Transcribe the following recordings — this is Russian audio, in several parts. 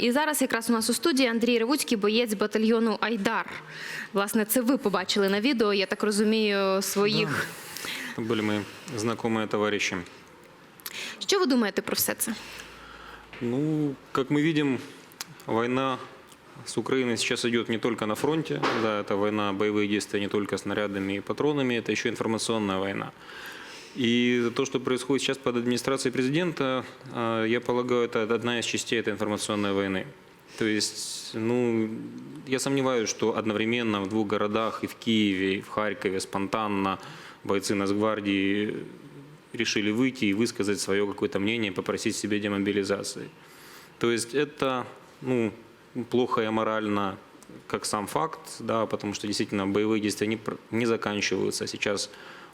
І зараз якраз у нас у студії Андрій Ревуцький, боєць батальйону Айдар. Власне, це ви побачили на відео, я так розумію, своїх. Это были мои знакомые товарищи. Що ви думаєте про все це? Ну, как мы видим, война с Украиной сейчас идет не только на фронте, да, это война, боевые действия не только снарядами и патронами, это еще информационная война. И то, что происходит сейчас под администрацией президента, а, я полагаю, это одна из частей этой информационной войны. То есть, ну, я сомневаюсь, что одновременно в двух городах, и в Киеве, и в Харькове, спонтанно бойцы Нацгвардии решили выйти и высказать свое какое-то мнение, попросить себе демобилизации. То есть это ну, плохо и аморально, как сам факт, да, потому что действительно боевые действия не, не заканчиваются. Сейчас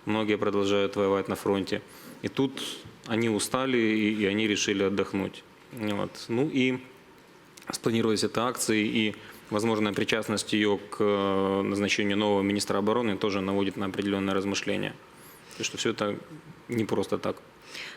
многие продолжают воевать на фронте. И тут они устали, и, и они решили отдохнуть. Вот. Ну и спланировались это акции, и возможная причастность ее к э, назначению нового министра обороны тоже наводит на определенное размышление. И что все это не просто так.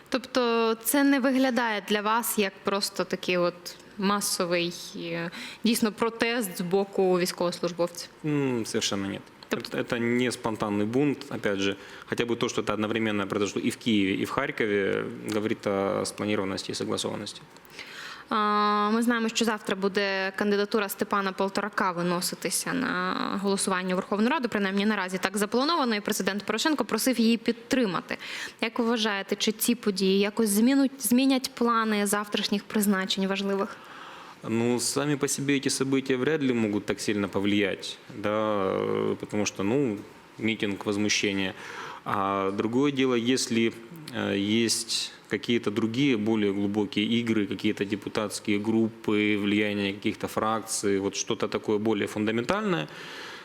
Тобто, це не виглядає для вас як просто такий от масовий е, дійсно протест з боку військовослужбовців. М, Совершенно нет. Это, это не спонтанный бунт, опять же, хотя бы то, что это одновременно произошло и в Киеве, и в Харькове, говорит о спланированности и согласованности. А, Ми знаємо, що завтра буде кандидатура Степана Полторака виноситися на голосування у Верховну Раду. Принаймні наразі так заплановано, і президент Порошенко просив її підтримати. Як ви вважаєте, чи ці події якось змінуть змінять плани завтрашніх призначень важливих? Ну, сами по себе эти события вряд ли могут так сильно повлиять, да, потому что, ну, митинг, возмущение. А другое дело, если э, есть какие-то другие более глубокие игры, какие-то депутатские группы, влияние каких-то фракций, вот что-то такое более фундаментальное,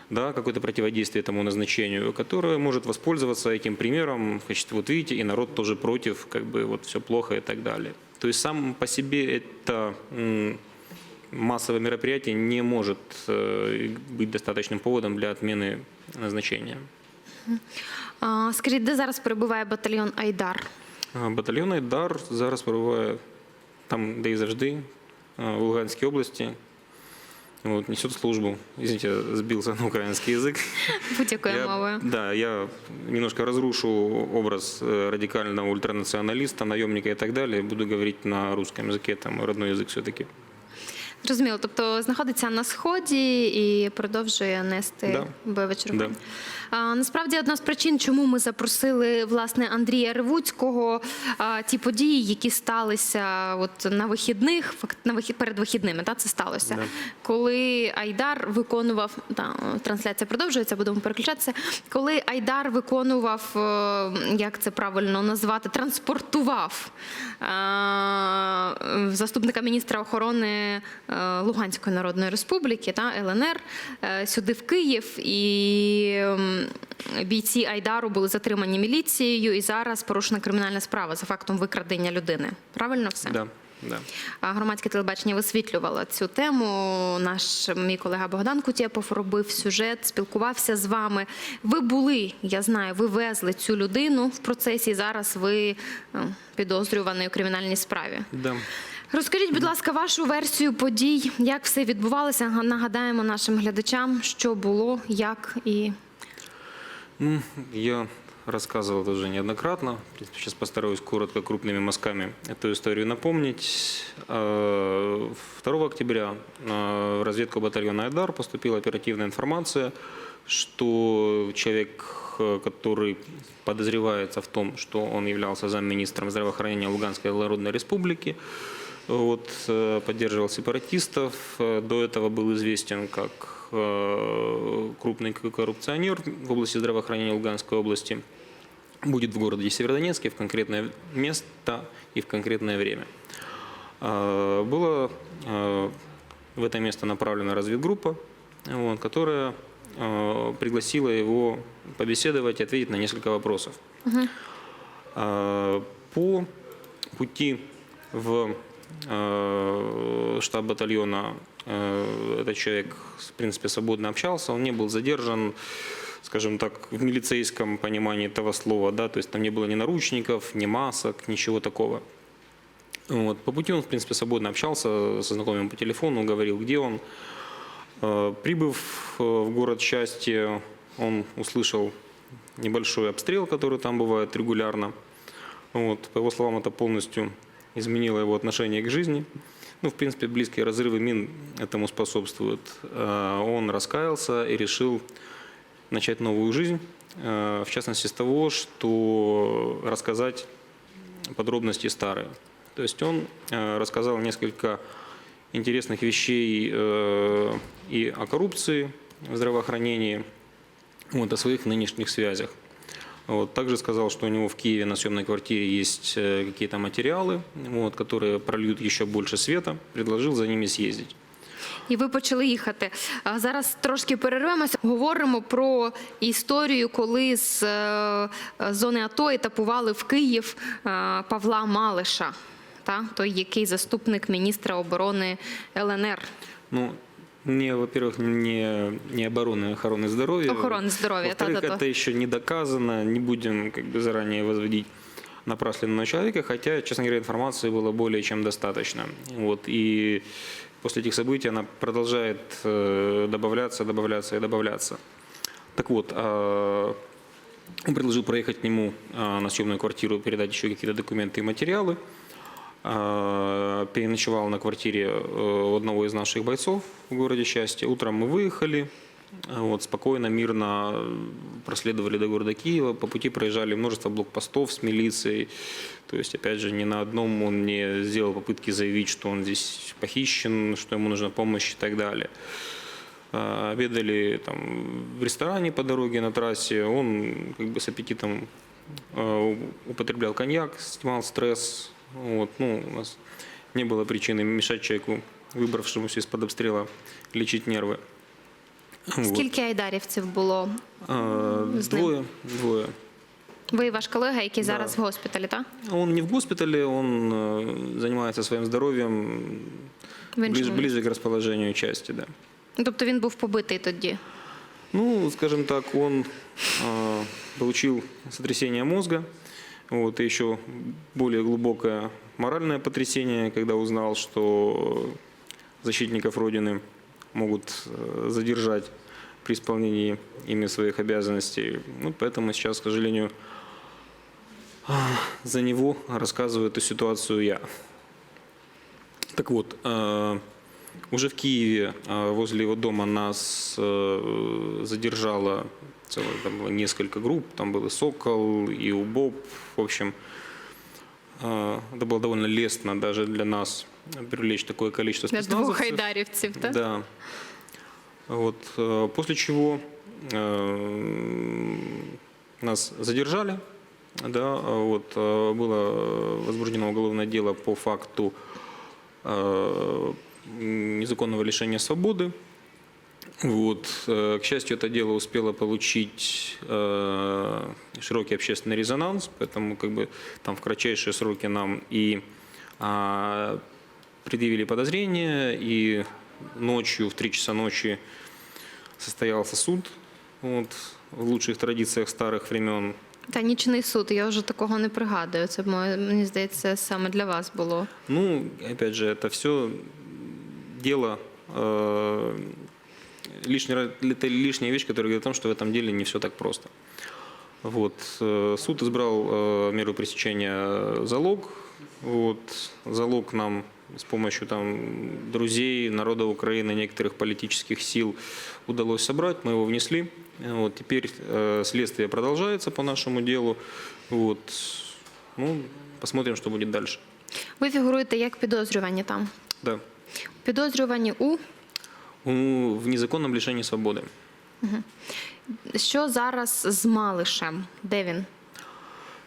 да, какое-то противодействие этому назначению, которое может воспользоваться этим примером, значит, вот видите, и народ тоже против, как бы вот все плохо и так далее. То есть сам по себе это массовое мероприятие не может э, быть достаточным поводом для отмены назначения. А, Скажіть, де зараз перебуває батальйон Айдар? А, Батальйон Айдар зараз перебуває там, де і завжди, а, в Луганській області. Вот, несет службу. Извините, сбился на украинский язык. Будь-якою Я- мовою. Да, я немножко разрушу образ э, радикального ультранационалиста, наемника и так далее. Буду говорить на русском языке, там родной язык все-таки. Зрозуміло, тобто знаходиться на сході і продовжує нести Да. бойове чергування. Да. Насправді одна з причин, чому ми запросили власне Андрія Ревуцького, ті події, які сталися от на вихідних, на вихід перед вихідними, та це сталося, Да. коли Айдар виконував та трансляція продовжується, будемо переключатися. Коли Айдар виконував, е, як це правильно назвати, транспортував е, заступника міністра охорони е, Луганської Народної Республіки та ЛНР сюди в Київ, і бійці Айдару були затримані міліцією, і зараз порушена кримінальна справа за фактом викрадення людини. Правильно все? Да, да. Громадське телебачення висвітлювало цю тему. Наш мій колега Богдан Кутєпов робив сюжет, спілкувався з вами. Ви були, я знаю, ви везли цю людину в процесі. Зараз ви е, підозрюваний у кримінальній справі. да. Розкажіть, будь ласка, вашу версію подій, як все відбувалося. Нагадаємо нашим глядачам, що було, як і я рассказывал это уже неоднократно. Сейчас постараюсь коротко, крупными мазками эту историю напомнить. Э, 2 октября э, в разведку батальона «Айдар» поступила оперативная информация, что человек, э, который подозревается в том, что он являлся замминистром здравоохранения Луганской Народной Республики, вот, э, поддерживал сепаратистов. Э, До этого был известен как э, крупный коррупционер в области здравоохранения Луганской области. Будет в городе Северодонецке в конкретное место и в конкретное время. Э, Была э, в это место направлена разведгруппа, вот, которая пригласила его побеседовать и ответить на несколько вопросов. Э, По пути в штаб батальона этот человек, в принципе, свободно общался, он не был задержан, скажем так, в милицейском понимании этого слова, да, то есть там не было ни наручников, ни масок, ничего такого. Вот. По пути он, в принципе, свободно общался со знакомыми по телефону, говорил, где он. Э, Прибыв э, в город счастья, он услышал небольшой обстрел, который там бывает регулярно. Вот. По его словам, это полностью изменило его отношение к жизни. Ну, в принципе, близкие разрывы мин этому способствуют. Э, Он раскаялся и решил начать новую жизнь, э, в частности, с того, что рассказать подробности старые. То есть он э, рассказал несколько интересных вещей и о коррупции в здравоохранении, вот, о своих нынешних связях. Вот, также сказал, что у него в Киеве на съемной квартире есть э, какие-то материалы, вот, которые прольют еще больше света. Предложил за ними съездить. І ви почали їхати. А Зараз трошки перервемося. Говоримо про історію, коли з е, зони АТО етапували в Київ е, Павла Малиша, та? той, який заступник міністра оборони ЛНР. Ну, не, во-первых, не, не обороны, а охраны здоровья. Охорони здоров'я. Та, Во-вторых, та, та. это еще не доказано, не будем как бы заранее возводить напрасленно человека, хотя, честно говоря, информации было более чем достаточно. Вот, и после этих событий она продолжает э, добавляться, добавляться и добавляться. Так вот, а, он предложил проехать к нему а, на съемную квартиру, передать еще какие-то документы и материалы. Переночевал на квартире э, одного из наших бойцов в городе Счастье. Утром мы выехали, а, вот, спокойно, мирно э, проследовали до города Киева. По пути проезжали множество блокпостов с милицией. То есть, опять же, ни на одном он не сделал попытки заявить, что он здесь похищен, что ему нужна помощь и так далее. Обедали там, в ресторане по дороге на трассе. Он как бы с аппетитом э, употреблял коньяк, снимал стресс. Вот. Ну, у нас не было причины мешать человеку, выбравшемуся из-под обстрела, лечить нервы. Вот. Скільки айдарівців було? А, С ним? Двое, двое. Ви і ваш колега, який Да. зараз в госпіталі, так? Он не в госпитале, он э, занимается своим здоровьем В ближе, іншому. ближе к расположению части, да. Тобто він був побитий тоді. Ну, скажем так, он э, получил сотрясение мозга, вот, и еще более глубокое моральное потрясение, когда узнал, что защитников Родины могут э, задержать при исполнении ими своих обязанностей. Ну, поэтому сейчас, к сожалению, за него рассказываю эту ситуацию я. Так вот, э, уже в Киеве э, возле его дома нас задержало целое, там было несколько групп, там был и Сокол, и УБОП, в общем, это было довольно лестно даже для нас привлечь такое количество Для двох спецназовцев. айдарівців, так? Да. Вот, э, после чего э, нас задержали, да, а вот, э, было возбуждено уголовное дело по факту незаконного лишения свободы. Вот. э, К счастью, это дело успело получить э, широкий общественный резонанс, поэтому как бы там в кратчайшие сроки нам и а, предъявили подозрения, и ночью, в 3 часа ночи состоялся суд вот, в лучших традициях старых времен. Та нічний суд, я вже такого не пригадую. Це моє- мені здається, саме для вас було. Ну, опять же, это все дело, э, лишний раз- это лишняя вещь, которая говорит о том, что в этом деле не все так просто. Вот. э, Суд избрал э, меру пресечения э, залог. Вот. Залог нам с помощью там, друзей, народа Украины, некоторых политических сил удалось собрать. Мы его внесли. Вот. Теперь э, следствие продолжается по нашему делу. Вот. Ну, посмотрим, что будет дальше. Ви фігуруєте як підозрювані там. Да. Підозрювані у У- В незаконном лишении свободы. що зараз з Малишем? Де він?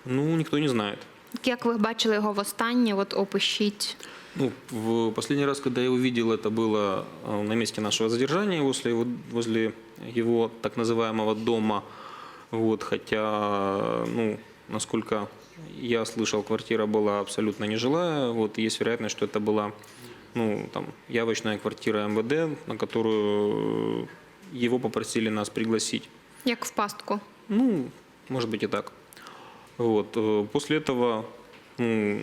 Ну, никто не знает. Як ви бачили його востаннє? От опишіть. Ну, в последний раз, когда я увидел, это было э, на месте нашего задержания, возле его, возле его так называемого дома. Вот, хотя, ну, насколько я слышал, квартира была абсолютно нежилая. Вот, есть вероятность, что это была ну, там, явочная квартира МВД, на которую его попросили нас пригласить. Як в пастку? Ну, может быть и так. Вот. э, После этого ну,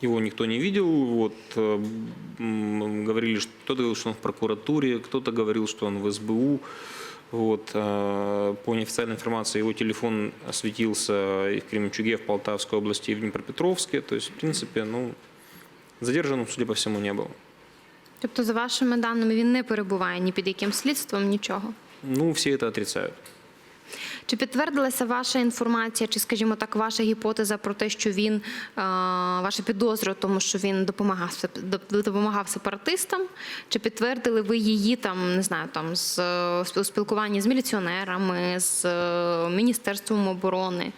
его никто не видел. Вот, э, говорили, что кто-то говорил, что он в прокуратуре, кто-то говорил, что он в СБУ. Вот, э, по неофициальной информации, его телефон осветился и в Кременчуге, в Полтавской области, и в Днепропетровске. То есть, в принципе, ну, задержанным, судя по всему, не был. Тобто, за вашими даними, він не перебуває ні під яким слідством, нічого. Ну, все это отрицают. Чи підтвердилася ваша інформація, чи, скажімо так, ваша гіпотеза про те, що він, е, ваша підозра, в тому що він допомагав, сеп- доп- допомагав сепаратистам? Чи підтвердили ви її там, не знаю, там з е, у спілкуванні з міліціонерами, з е, Міністерством оборони?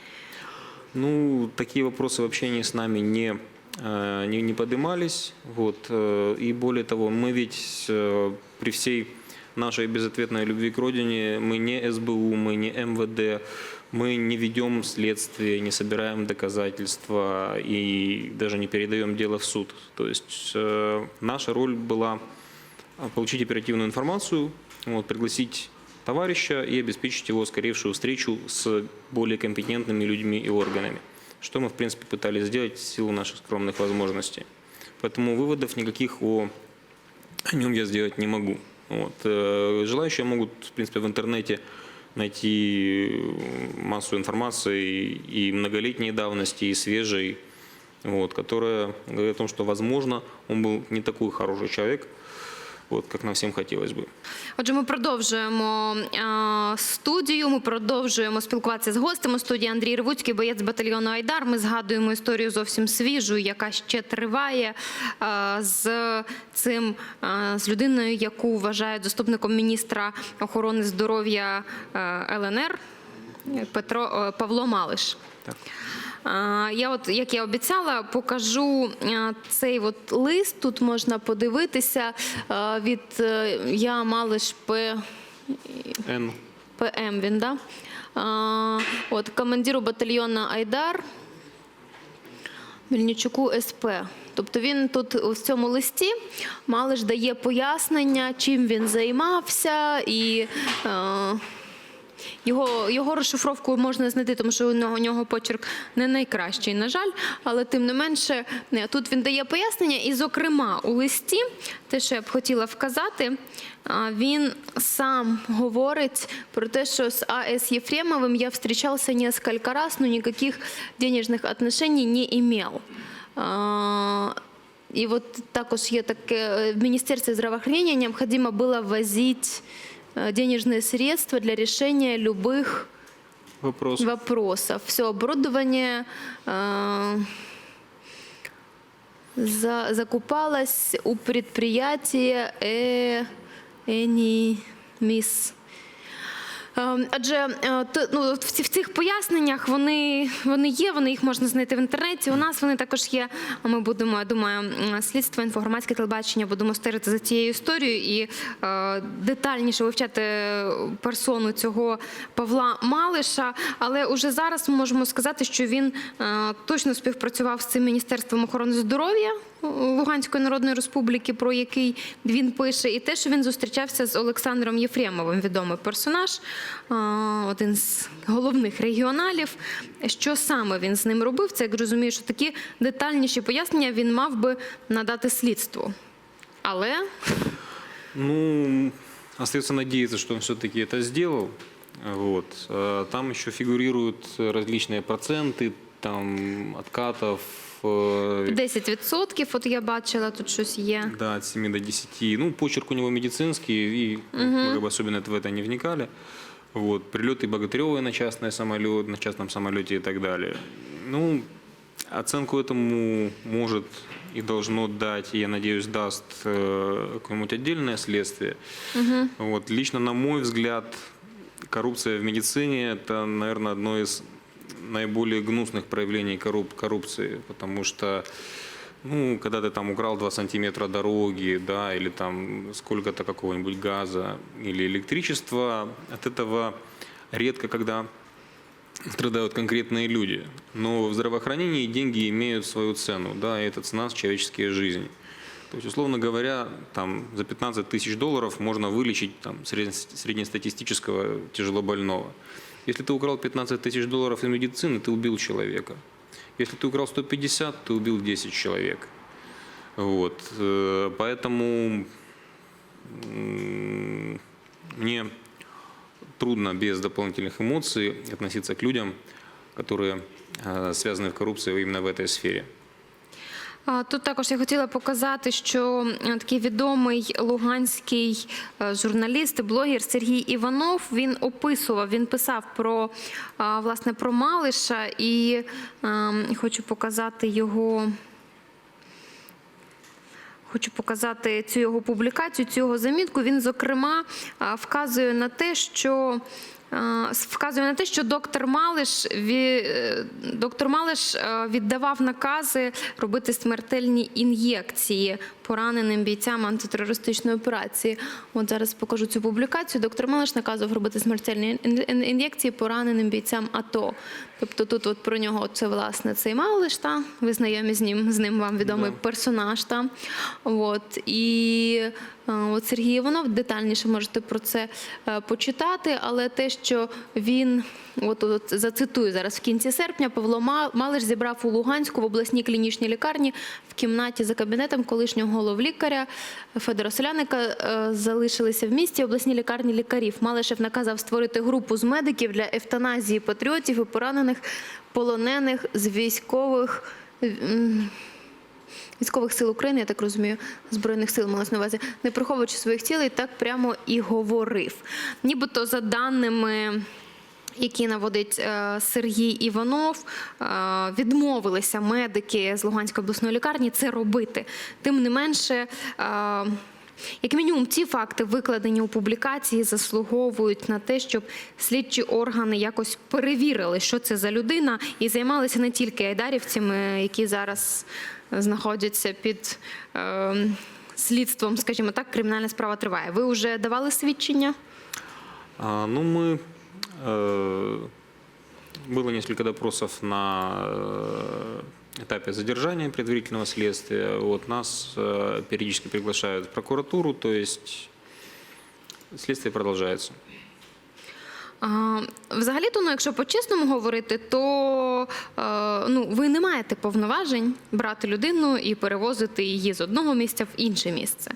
Ну, такие вопросы в общении с нами не, э, не, не поднимались. Вот. э, И более того, мы ведь э, при всей нашей безответной любви к родине, мы не СБУ, мы не МВД, мы не ведем следствие, не собираем доказательства и даже не передаем дело в суд. То есть э, наша роль была получить оперативную информацию, вот, пригласить товарища и обеспечить его скорейшую встречу с более компетентными людьми и органами, что мы, в принципе, пытались сделать в силу наших скромных возможностей. Поэтому выводов никаких о, о нем я сделать не могу. Вот. Э, Желающие могут, в принципе, в интернете найти э, массу информации и многолетней давности, и свежей, вот, которая говорит о том, что, возможно, он был не такой хороший человек, вот, как нам всем хотелось бы. Отже, ми продовжуємо е, студію. Ми продовжуємо спілкуватися з гостем у студії Андрій Ревуцький, боєць батальйону Айдар. Ми згадуємо історію зовсім свіжу, яка ще триває е, з цим е, з людиною, яку вважають заступником міністра охорони здоров'я е, ЛНР Петро е, Павло Малиш. Так. Я от, як я обіцяла, покажу цей от лист. Тут можна подивитися від е, я Малиш П. Н. ПМ він, да? От, командиру батальйону Айдар Мельничуку СП. Тобто він тут в цьому листі Малиш дає пояснення, чим він займався, і е, його, його розшифровку можна знайти, тому що у нього, у нього почерк не найкращий, на жаль. Але тим не менше, е, тут він дає пояснення. І, зокрема, у листі, те, що я б хотіла вказати, а, він сам говорить про те, що з А.С. Єфремовим я встречався несколько раз, но никаких денежных отношений не имел. А, І от також є таке е, в Міністерстві здравоохранения необходимо было возить э, денежные средства для решения любых Вопрос. вопросов. Все оборудование э, за- закупалось у предприятия э, Энимис. Ем, Адже е, ну, в цих поясненнях вони, вони є, вони їх можна знайти в інтернеті. У нас вони також є. Ми будемо, я думаю, слідство, інформгромадське телебачення будемо стежити за цією історією і е, детальніше вивчати персону цього Павла Малиша. Але уже зараз ми можемо сказати, що він е, точно співпрацював з цим міністерством охорони здоров'я. Луганської Народної Республіки, про який він пише, і те, що він зустрічався з Олександром Єфремовим, відомий персонаж, а, один з головних регіоналів. Що саме він з ним робив? Це як розумію, що такі детальніші пояснення він мав би надати слідству. Але Ну, остается надеяться, что он все-таки это сделал. Вот. А Там еще фигурируют различные проценты, там, откатов, э, 10%, от я бачила, тут щось є. да, от 7 до 10. Ну, почерк у него медицинский, и мы как бы особенно в это не вникали. Вот. Прилеты Богатыревой на частный самолет, на частном самолете и так далее. Ну, оценку этому может и должно дать, и я надеюсь, даст э, какое-нибудь отдельное следствие. Вот. Лично, на мой взгляд, коррупция в медицине – это, наверное, одно из наиболее гнусных проявлений корруп- коррупции, потому что ну, когда ты там украл 2 сантиметра дороги, да, или там сколько-то какого-нибудь газа или электричества, от этого редко когда страдают конкретные люди. Но в здравоохранении деньги имеют свою цену, да, и эта цена – человеческие жизни. То есть, условно говоря, там за 15 тысяч долларов можно вылечить там, средне- среднестатистического тяжелобольного. Если ты украл 15 тысяч долларов из медицины, ты убил человека. Если ты украл 150, ты убил 10 человек. Вот. э, Поэтому мне трудно без дополнительных эмоций относиться к людям, которые э, связаны в коррупции именно в этой сфере. Тут також я хотіла показати, що е, такий відомий луганський е, журналіст блогер Сергій Іванов він описував, він писав про власне про Малиша і хочу показати його. Хочу показати цю його публікацію, цю його замітку. Він, зокрема, вказує на те, що вказує на те, що доктор Малиш, е, доктор Малиш е, віддавав накази робити смертельні ін'єкції пораненим бійцям антитерористичної операції. От зараз покажу цю публікацію. Доктор Малиш наказував робити смертельні ін- ін- ін'єкції пораненим бійцям АТО. Тобто тут от про нього це власне цей Малиш, та ви знайомі з ним, з ним вам відомий Да. персонаж. Та? От. І е, от Сергій Іванов детальніше можете про це почитати, але те, що він, от, от зацитую зараз в кінці серпня, Павло Ма- Малиш зібрав у Луганську в обласній клінічній лікарні в кімнаті за кабінетом колишнього головлікаря Федора Соляника е, залишилися в місті обласній лікарні лікарів. Малишев наказав створити групу з медиків для евтаназії патріотів і поранених полонених з військових. Військових сил України, я так розумію, збройних сил малось на увазі, не приховуючи своїх цілей, так прямо і говорив. Нібито за даними. Які наводить е, Сергій Іванов, е, відмовилися медики з Луганської обласної лікарні це робити. Тим не менше, е, як мінімум, ці факти, викладені у публікації, заслуговують на те, щоб слідчі органи якось перевірили, що це за людина, і займалися не тільки айдарівцями, які зараз знаходяться під е, слідством, скажімо так, кримінальна справа триває. Ви вже давали свідчення? А, Ну, мы... э, Было несколько допросов на э, этапе задержания предварительного следствия. Вот нас э, периодически приглашают в прокуратуру, то есть следствие продолжается. Взагалі-то, ну, якщо по-чесному говорити, то е, ну, ви не маєте повноважень брати людину і перевозити її з одного місця в інше місце.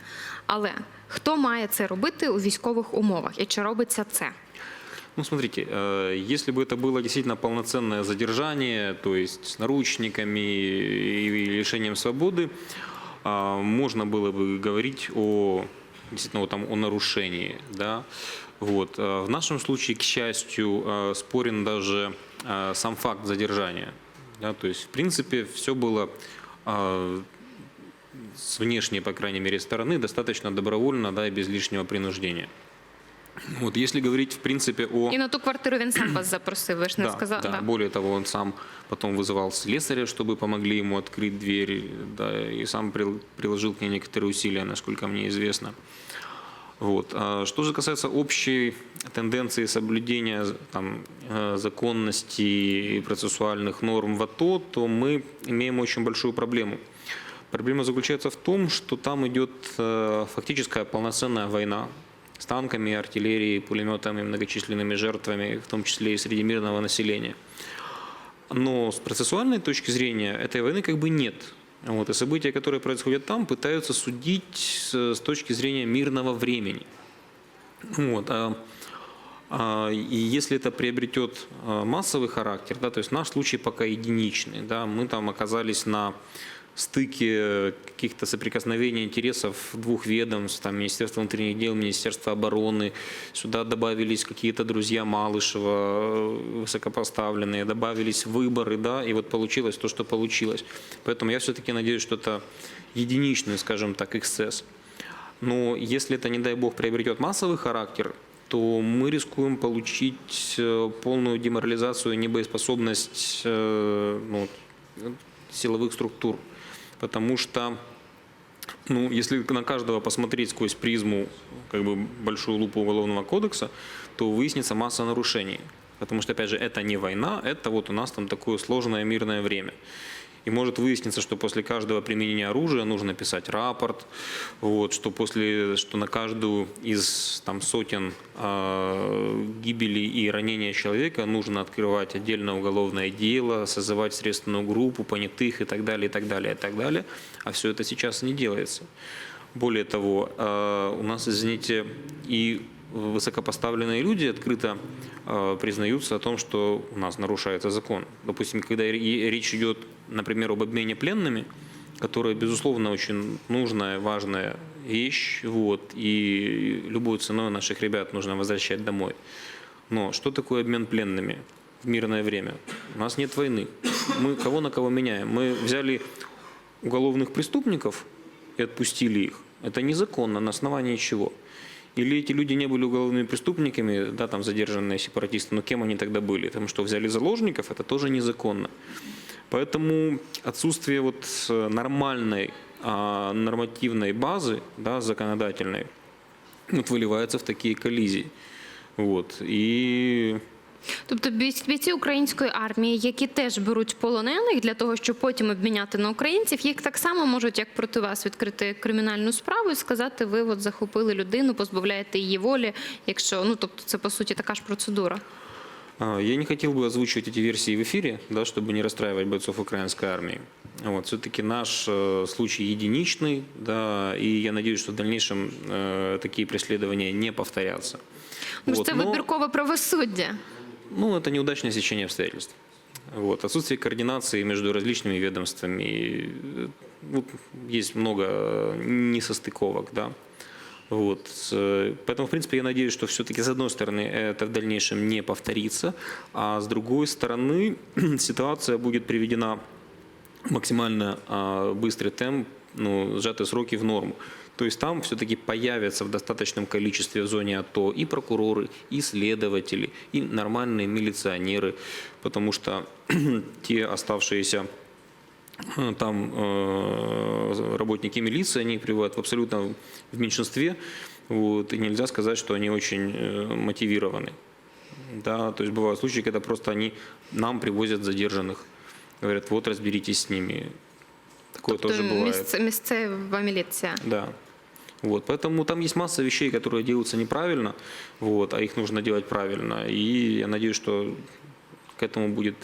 Але хто має це робити у військових умовах і чи робиться це? Ну, смотрите, э, если бы это было действительно полноценное задержание, то есть с наручниками и лишением свободы, а, можно было бы говорить о действительно там о нарушении, да. Вот. А В нашем случае, к счастью, э, спорен даже э, сам факт задержания. Да, то есть, в принципе, все было с внешней, по крайней мере, стороны достаточно добровольно, да, и без лишнего принуждения. Вот, если говорить, в принципе, о... І на ту квартиру він сам вас запросив, ви ж не Да, сказали. да. Более того, он сам потом вызывал слесаря, чтобы помогли ему открыть дверь, да, и сам прил- приложил к ней некоторые усилия, насколько мне известно. Вот. А что же касается общей тенденции соблюдения там, э, законности и процессуальных норм в АТО, то мы имеем очень большую проблему. Проблема заключается в том, что там идет э, фактическая полноценная война с танками, артиллерией, пулеметами, многочисленными жертвами, в том числе и среди мирного населения. Но с процессуальной точки зрения этой войны как бы нет. Вот, и события, которые происходят там, пытаются судить с, точки зрения мирного времени. Вот, а, а, и если это приобретет а, массовый характер, да, то есть наш случай пока единичный, да, мы там оказались на стыке каких-то соприкосновений интересов двух ведомств, там, Министерства внутренних дел, Министерства обороны, сюда добавились какие-то друзья Малышева, э, высокопоставленные, добавились выборы, да, и вот получилось то, что получилось. Поэтому я все-таки надеюсь, что это единичный, скажем так, эксцесс. Но если это, не дай бог, приобретет массовый характер, то мы рискуем получить э, полную деморализацию и небоеспособность э, ну, силовых структур. Потому что, ну, если на каждого посмотреть сквозь призму, как бы большую лупу Уголовного кодекса, то выяснится масса нарушений. Потому что, опять же, это не война, это вот у нас там такое сложное мирное время. И может выясниться, что после каждого применения оружия нужно писать рапорт, вот, что, после, что на каждую из там, сотен э, гибелей и ранения человека нужно открывать отдельное уголовное дело, созывать следственную группу, понятых и так далее, и так далее, и так далее. А все это сейчас не делается. Более того, э, у нас, извините, и высокопоставленные люди открыто э, признаются о том, что у нас нарушается закон. Допустим, когда ре- речь идет, например, об обмене пленными, которая, безусловно, очень нужная, важная вещь, вот, и любой ценой наших ребят нужно возвращать домой. Но что такое обмен пленными в мирное время? У нас нет войны. Мы кого на кого меняем? Мы взяли уголовных преступников и отпустили их. Это незаконно, на основании чего? Или эти люди не были уголовными преступниками, да, там задержанные сепаратисты, но кем они тогда были? Потому что взяли заложников, это тоже незаконно. Поэтому отсутствие вот э, нормальной а, нормативной базы, да, законодательной, вот выливается в такие коллизии. Вот. И Тобто бійць- бійці української армії, які теж беруть полонених для того, щоб потім обміняти на українців, їх так само можуть, як проти вас, відкрити кримінальну справу і сказати, ви от захопили людину, позбавляєте її волі. Якщо ну тобто, це по суті така ж процедура. А, Я не хотел бы озвучивать эти версии в эфире, да, чтобы не расстраивать бойцов украинской армии. Вот, все-таки наш э, случай единичный, да, и я надеюсь, что в дальнейшем э, такие преследования не повторятся. Ну ж Вот, це но- вибіркове правосуддя. Ну, это неудачное сечение обстоятельств. Вот. Отсутствие координации между различными ведомствами. Э, вот, есть много э, несостыковок, да. Вот. С- Поэтому, в принципе, я надеюсь, что все-таки, с одной стороны, это в дальнейшем не повторится, а с другой стороны, ситуация будет приведена максимально а, быстрый темп, ну, сжатые сроки в норму. То есть там все-таки появятся в достаточном количестве в зоне АТО и прокуроры, и следователи, и нормальные милиционеры, потому что те оставшиеся э, там э, работники милиции, они пребывают в абсолютно в меньшинстве, вот, и нельзя сказать, что они очень э, мотивированы. Да, то есть бывают случаи, когда просто они нам привозят задержанных, говорят, вот разберитесь с ними. Такое тоже бывает. місце, місцева міліція. Да. Вот, поэтому там есть масса вещей, которые делаются неправильно, вот, а их нужно делать правильно. И я надеюсь, что к этому будет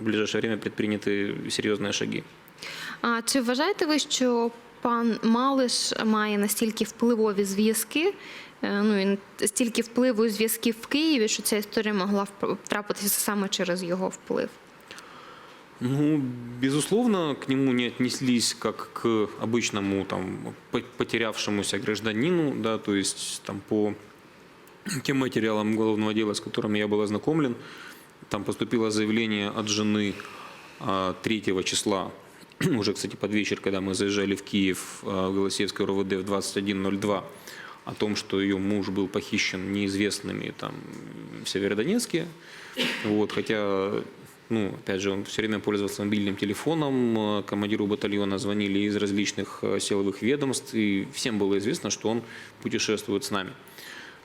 в ближайшее время предприняты серьезные шаги. А чи вважаєте ви, що пан Малиш має настільки впливові зв'язки? е, Ну і стільки впливу і зв'язків в Києві, що ця історія могла вп- трапитися саме через його вплив? Ну, безусловно, к нему не отнеслись как к обычному там по- потерявшемуся гражданину, да, то есть там по тем материалам уголовного дела, с которыми я был ознакомлен, там поступило заявление от жены а, 3 числа, уже, кстати, под вечер, когда мы заезжали в Киев, а, в Голосеевское РОВД в 21.02, о том, что ее муж был похищен неизвестными там в Северодонецке. Вот, хотя, ну, опять же, он все время пользовался мобильным телефоном, э, командиру батальона звонили из различных э, силовых ведомств, и всем было известно, что он путешествует с нами.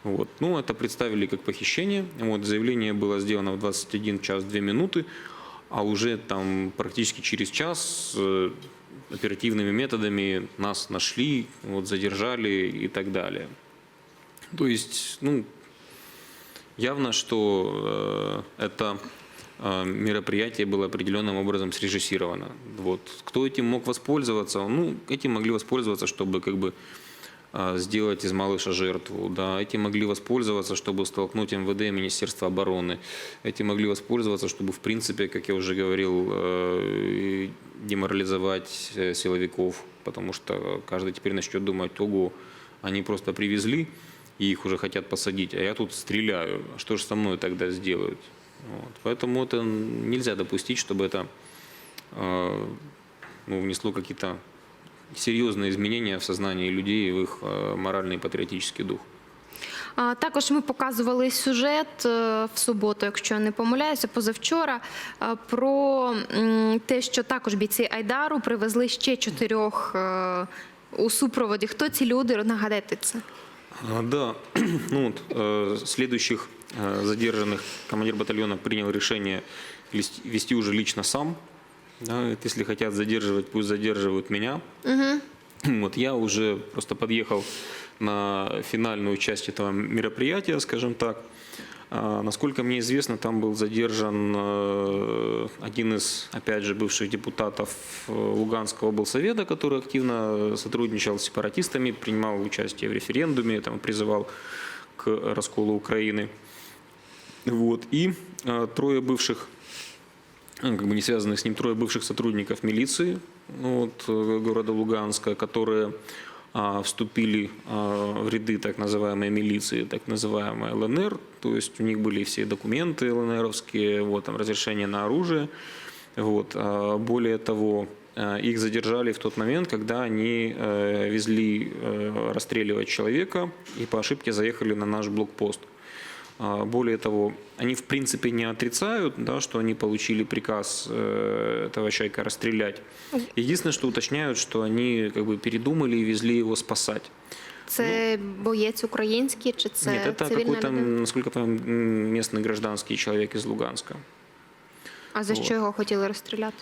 Вот. Ну, это представили как похищение. Вот, заявление было сделано в 21 час 2 минуты, а уже там практически через час э, оперативными методами нас нашли, вот, задержали и так далее. То есть, ну, явно, что э, это мероприятие было определенным образом срежиссировано. Вот. Кто этим мог воспользоваться? Ну, этим могли воспользоваться, чтобы как бы а, сделать из малыша жертву. Да. Эти могли воспользоваться, чтобы столкнуть МВД и Министерство обороны. Эти могли воспользоваться, чтобы, в принципе, как я уже говорил, э, деморализовать э, силовиков, потому что каждый теперь начнет думать, ого, они просто привезли, и их уже хотят посадить, а я тут стреляю. Что же со мной тогда сделают? Вот. Поэтому это нельзя допустить, чтобы это э, ну, внесло какие-то серьезные изменения в сознании людей и в их э, моральный и патриотический дух. А, Також ми показували сюжет е, в суботу, якщо я не помиляюся, позавчора е, про м, те, що також бійці Айдару привезли ще чотирьох е, у супроводі. Хто ці люди? Нагадайте це. А, Да, ну вот, э, следующих э, задержанных командир батальона принял решение вести уже лично сам. Да, если хотят задерживать, пусть задерживают меня. Вот я уже просто подъехал на финальную часть этого мероприятия, скажем так. А, Насколько мне известно, там был задержан э, один из, опять же, бывших депутатов э, Луганского облсовета, который активно сотрудничал с сепаратистами, принимал участие в референдуме, там, призывал к расколу Украины. Вот. И э, трое бывших ну, как бы не связанных с ним трое бывших сотрудников милиции вот, э, города Луганска, которые а, вступили а, в ряды так называемой милиции, так называемой ЛНР, то есть у них были все документы ЛНРовские, вот, там, разрешение на оружие. Вот. а, Более того, их задержали в тот момент, когда они э, везли э, расстреливать человека и по ошибке заехали на наш блокпост. А, Более того, они в принципе не отрицают, да, что они получили приказ э, этого человека расстрелять. Единственное, что уточняют, что они как бы передумали и везли его спасать. Це боєць український чи це Нет, это цивільна какой-то, людина? насколько я понимаю, м, местный гражданский человек из Луганска. А за що його хотіли розстріляти?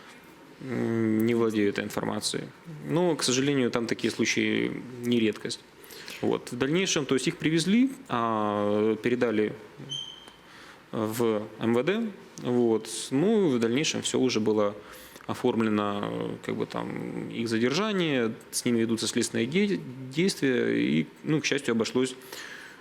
М, Не владею этой информацией. Но, к сожалению, там такие случаи не редкость. Вот. В дальнейшем, то есть их привезли, а, передали в МВД, вот. ну в дальнейшем все уже было оформлено, как бы там их задержание, с ними ведутся следственные де- действия, и, ну, к счастью, обошлось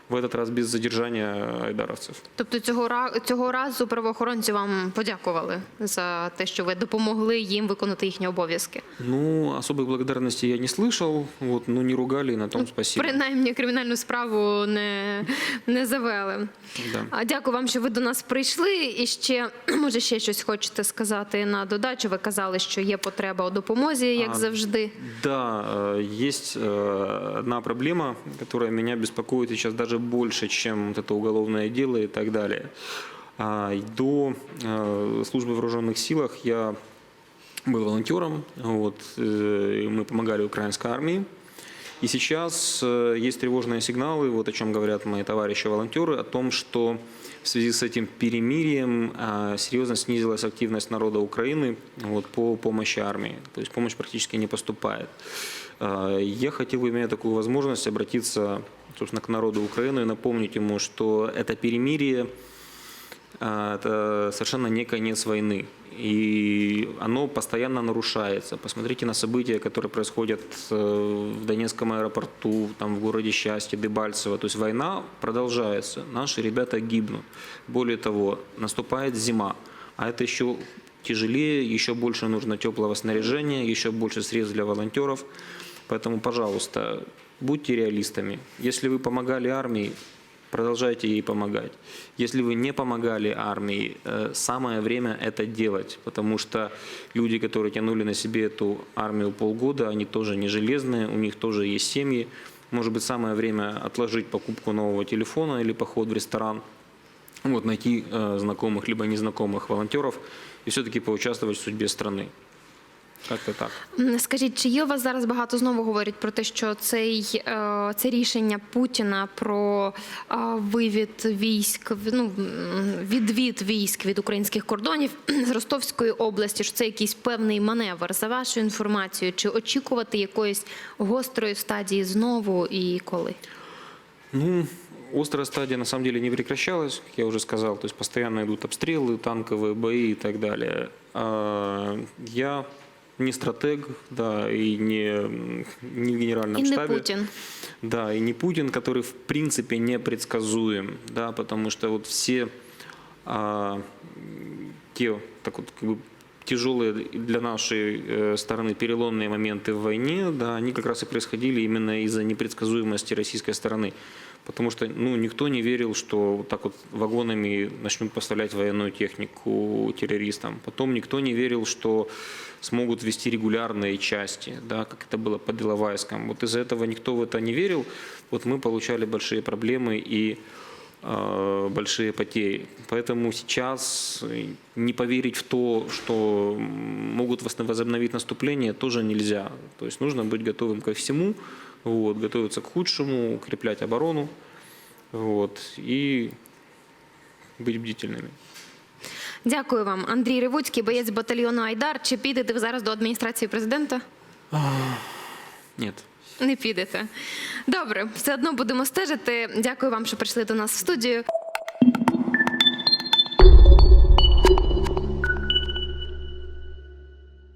в этот раз без задержания айдаровцев. Тобто цього ра- цього разу правоохоронці вам подякували за те, що ви допомогли їм виконати їхні обов'язки. Ну, особой благодарности я не слышал, вот, но не ругали, и на том спасибо. Принаймні кримінальну справу не, не завели. Да. А дякую вам, що ви до нас прийшли. І ще може ще щось хочете сказати на додачу. Ви казали, що є потреба у допомозі, як А, завжди. Да, э, есть э, одна проблема, которая меня беспокоит сейчас даже больше, чем вот это уголовное дело и так далее. А, До э, службы в вооруженных силах я был волонтером, вот, э, мы помогали украинской армии. И сейчас э, есть тревожные сигналы, вот о чем говорят мои товарищи-волонтеры, о том, что в связи с этим перемирием а, серьезно снизилась активность народа Украины вот, по помощи армии. То есть помощь практически не поступает. А, Я хотел бы, имея такую возможность, обратиться собственно, к народу Украины и напомнить ему, что это перемирие это совершенно не конец войны. И оно постоянно нарушается. Посмотрите на события, которые происходят э, в Донецком аэропорту, там, в городе Счастье, Дебальцево. То есть война продолжается. Наши ребята гибнут. Более того, наступает зима. А это еще тяжелее, еще больше нужно теплого снаряжения, еще больше средств для волонтеров. Поэтому, пожалуйста, будьте реалистами. Если вы помогали армии, продолжайте ей помогать. Если вы не помогали армии, э, самое время это делать, потому что люди, которые тянули на себе эту армию полгода, они тоже не железные, у них тоже есть семьи. Может быть, самое время отложить покупку нового телефона или поход в ресторан, вот, найти э, знакомых либо незнакомых волонтеров и все-таки поучаствовать в судьбе страны. Как-то так. Скажіть, чи є у вас зараз багато знову говорять про те, що цей е, це рішення Путіна про е, вивід військ, ну відвід військ від українських кордонів з Ростовської області? Що це якийсь певний маневр? За вашою інформацією, чи очікувати якоїсь гострої стадії знову і коли? Ну, острая стадия на самом деле не прекращалась, как я уже сказал. То есть постоянно идут обстрелы, танковые бои и так далее. Я не стратег, да, и не, не в генеральном не штабе. Путін. Да, и не Путин, который в принципе непредсказуем, да, потому что вот все а, те так вот, как бы, тяжелые для нашей э, стороны переломные моменты в войне, да, они как раз и происходили именно из-за непредсказуемости российской стороны. Потому что ну, никто не верил, что вот так вот вагонами начнут поставлять военную технику террористам. Потом никто не верил, что смогут вести регулярные части, да, как это было под Иловайском. Вот из-за этого никто в это не верил. Вот мы получали большие проблемы и большие потери. Поэтому сейчас э, не поверить в то, что м, могут восна- возобновить наступление, тоже нельзя. То есть нужно быть готовым ко всему, вот, готовиться к худшему, укреплять оборону вот, и быть бдительными. Дякую вам, Андрій Ривуцький, боєць батальйону Айдар. Чи підете ви зараз до адміністрації президента? Нет. Не підете. Добре, все одно будемо стежити. Дякую вам, що прийшли до нас в студію.